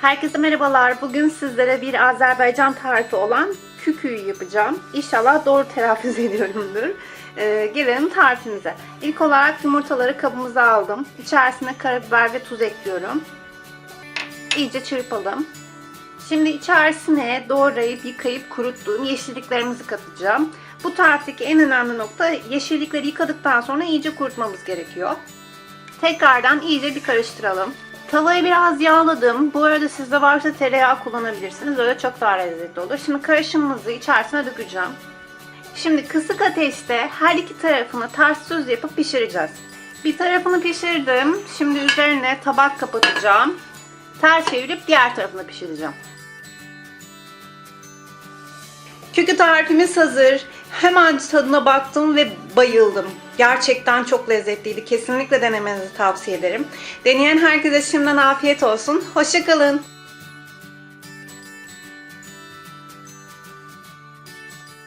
Herkese merhabalar. Bugün sizlere bir Azerbaycan tarifi olan küküyü yapacağım. İnşallah doğru telaffuz ediyorumdur. Ee, gelelim tarifimize. İlk olarak yumurtaları kabımıza aldım. İçerisine karabiber ve tuz ekliyorum. İyice çırpalım. Şimdi içerisine doğrayıp yıkayıp kuruttuğum yeşilliklerimizi katacağım. Bu tarifteki en önemli nokta yeşillikleri yıkadıktan sonra iyice kurutmamız gerekiyor. Tekrardan iyice bir karıştıralım. Tavayı biraz yağladım. Bu arada sizde varsa tereyağı kullanabilirsiniz. Öyle çok daha lezzetli olur. Şimdi karışımımızı içerisine dökeceğim. Şimdi kısık ateşte her iki tarafını ters düz yapıp pişireceğiz. Bir tarafını pişirdim. Şimdi üzerine tabak kapatacağım. Ters çevirip diğer tarafını pişireceğim. Kükü tarifimiz hazır. Hemen tadına baktım ve bayıldım. Gerçekten çok lezzetliydi. Kesinlikle denemenizi tavsiye ederim. Deneyen herkese şimdiden afiyet olsun. Hoşçakalın.